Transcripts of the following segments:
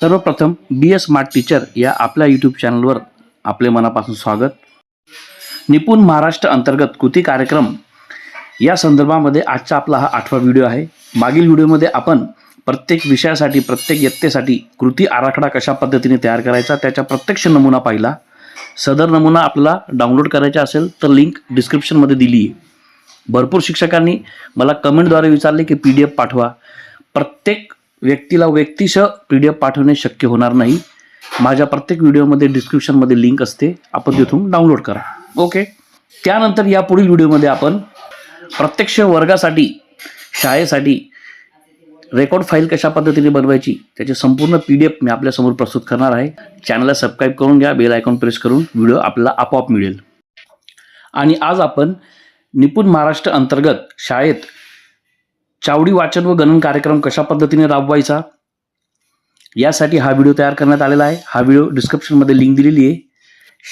सर्वप्रथम बी S smart teacher या आपल्या यूट्यूब चॅनलवर आपले मनापासून स्वागत. निपुण महाराष्ट्र अंतर्गत कृती कार्यक्रम या संदर्भामध्ये आजचा आपला हा आठवा व्हिडिओ आहे. मागील व्हिडिओमध्ये आपण प्रत्येक विषयासाठी प्रत्येक यत्तेसाठी कृती आराखडा कशा पद्धतीने तयार करायचा त्याचा प्रत्यक्ष नमुना पाहिला. सदर नमुना आपल्याला डाउनलोड करायचा असेल तर लिंक डिस्क्रिप्शनमध्ये दिली आहे भरपूर शिक्षकांनी मला कमेंटद्वारे विचारले की पी डी एफ पाठवा. प्रत्येक व्यक्तीला व्यक्तिशः पी डी एफ पाठवणे शक्य होणार नाही. माझ्या प्रत्येक व्हिडिओमध्ये डिस्क्रिप्शनमध्ये लिंक असते. आपण तिथून डाउनलोड करा. ओके त्यानंतर या पुढील व्हिडिओमध्ये आपण प्रत्यक्ष वर्गासाठी शाळेसाठी रेकॉर्ड फाईल कशा पद्धतीने बनवायची त्याचे संपूर्ण पी डी एफ मी आपल्यासमोर प्रस्तुत करणार आहे. चॅनलला सबस्क्राईब करून घ्या. बेल आयकॉन प्रेस करून व्हिडिओ आपल्याला आपोआप मिळेल. आणि आज आपण निपुण महाराष्ट्र अंतर्गत शाळेत चावडी वाचन व गणन कार्यक्रम कशा पद्धतीने राबवायचा यासाठी हा व्हिडिओ तयार करण्यात आलेला आहे. हा व्हिडिओ डिस्क्रिप्शनमध्ये लिंक दिलेली आहे.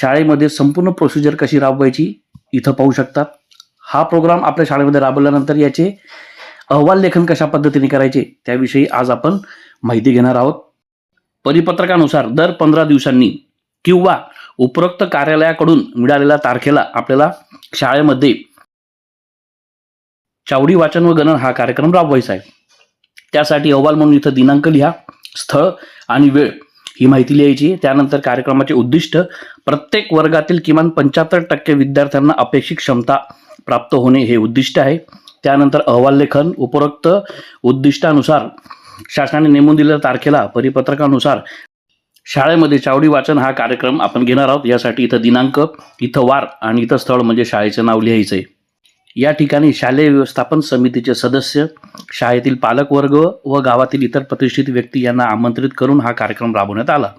शाळेमध्ये संपूर्ण प्रोसिजर कशी राबवायची इथं पाहू शकतात. हा प्रोग्राम आपल्या शाळेमध्ये राबवल्यानंतर याचे अहवाल लेखन कशा पद्धतीने करायचे त्याविषयी आज आपण माहिती घेणार आहोत. परिपत्रकानुसार दर पंधरा दिवसांनी किंवा उपरोक्त कार्यालयाकडून मिळालेल्या तारखेला आपल्याला शाळेमध्ये चावडी वाचन व गणन हा कार्यक्रम राबवायचा आहे. त्यासाठी अहवाल म्हणून इथं दिनांक लिहा स्थळ आणि वेळ ही माहिती लिहायची त्यानंतर कार्यक्रमाचे उद्दिष्ट प्रत्येक वर्गातील किमान पंच्याहत्तर टक्के विद्यार्थ्यांना अपेक्षित क्षमता प्राप्त होणे हे उद्दिष्ट आहे. त्यानंतर अहवाल लेखन उपरोक्त उद्दिष्टानुसार शासनाने नेमून दिलेल्या तारखेला परिपत्रकानुसार शाळेमध्ये चावडी वाचन हा कार्यक्रम आपण घेणार आहोत. यासाठी इथं दिनांक इथं वार आणि इथं स्थळ म्हणजे शाळेचं नाव लिहायचं आहे या ठिकाणी शालेय व्यवस्थापन समितीचे सदस्य शाळेतील पालकवर्ग व गावातील इतर प्रतिष्ठित व्यक्ती यांना आमंत्रित करून हा कार्यक्रम राबवण्यात आला.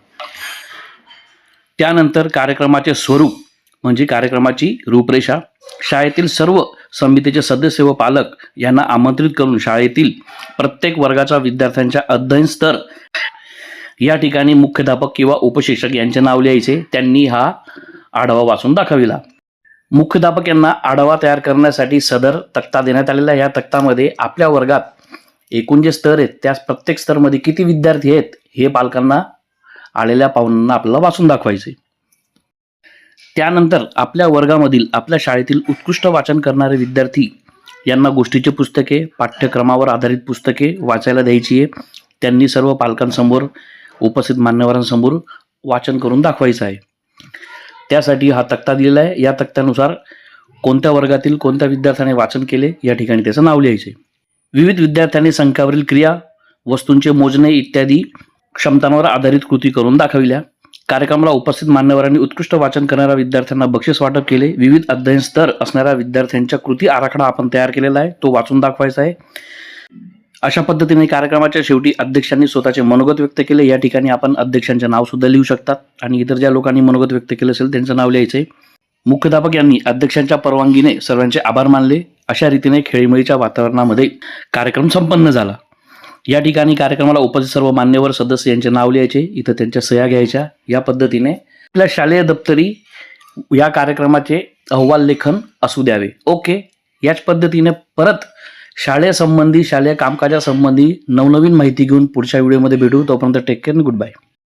त्यानंतर कार्यक्रमाचे स्वरूप म्हणजे कार्यक्रमाची रूपरेषा शाळेतील सर्व समितीचे सदस्य व पालक यांना आमंत्रित करून शाळेतील प्रत्येक वर्गाच्या विद्यार्थ्यांच्या अध्ययन स्तर या ठिकाणी मुख्याध्यापक किंवा उपशिक्षक यांचे नाव लिहायचे त्यांनी हा आढावा वाचून दाखविला. मुख्याध्यापक यांना आढावा तयार करण्यासाठी सदर तक्ता देण्यात आलेला या तक्तामध्ये आपल्या वर्गात एकूण जे स्तर आहेत त्या प्रत्येक स्तरमध्ये किती विद्यार्थी आहेत हे पालकांना आलेल्या पाहुण्यांना आपल्याला वाचून दाखवायचे त्यानंतर आपल्या वर्गामधील आपल्या शाळेतील उत्कृष्ट वाचन करणारे विद्यार्थी यांना गोष्टीची पुस्तके पाठ्यक्रमावर आधारित पुस्तके वाचायला द्यायची आहे त्यांनी सर्व पालकांसमोर उपस्थित मान्यवरांसमोर वाचन करून दाखवायचं आहे. त्यासाठी हा तक्ता दिलेला आहे. या तक्त्यानुसार कोणत्या वर्गातील कोणत्या विद्यार्थ्याने वाचन केले या ठिकाणी त्याचं नाव लिहायचे विविध विद्यार्थ्यांनी संख्यावरील क्रिया वस्तूंचे मोजणे इत्यादी क्षमतांवर आधारित कृती करून दाखविल्या. कार्यक्रमाला उपस्थित मान्यवरांनी उत्कृष्ट वाचन करणाऱ्या विद्यार्थ्यांना बक्षीस वाटप केले. विविध अध्ययन स्तर असणाऱ्या विद्यार्थ्यांच्या कृती आराखडा आपण तयार केलेला आहे. तो वाचून दाखवायचा आहे. अशा पद्धतीने कार्यक्रमाच्या शेवटी अध्यक्षांनी स्वतःचे मनोगत व्यक्त केले. या ठिकाणी आपण अध्यक्षांचे नाव सुद्धा लिहू शकतात आणि इतर ज्या लोकांनी मनोगत व्यक्त केलं असेल त्यांचं नाव लिहायचंय. मुख्याध्यापक यांनी अध्यक्षांच्या परवानगीने सर्वांचे आभार मानले. अशा रीतीने खेळीमेळीच्या वातावरणामध्ये कार्यक्रम संपन्न झाला. या ठिकाणी कार्यक्रमाला उपस्थित सर्व मान्यवर सदस्य यांचे नाव लिहायचे इथं त्यांच्या सह्या घ्यायच्या. या पद्धतीने आपल्या शालेय दप्तरी या कार्यक्रमाचे अहवाल लेखन असू द्यावे. ओके? याच पद्धतीने परत शाळेसंबंधी शालेय कामकाजासंबंधी नवनवीन माहिती घेऊन पुढच्या व्हिडिओमध्ये भेटू. तोपर्यंत टेक केअर गुड बाय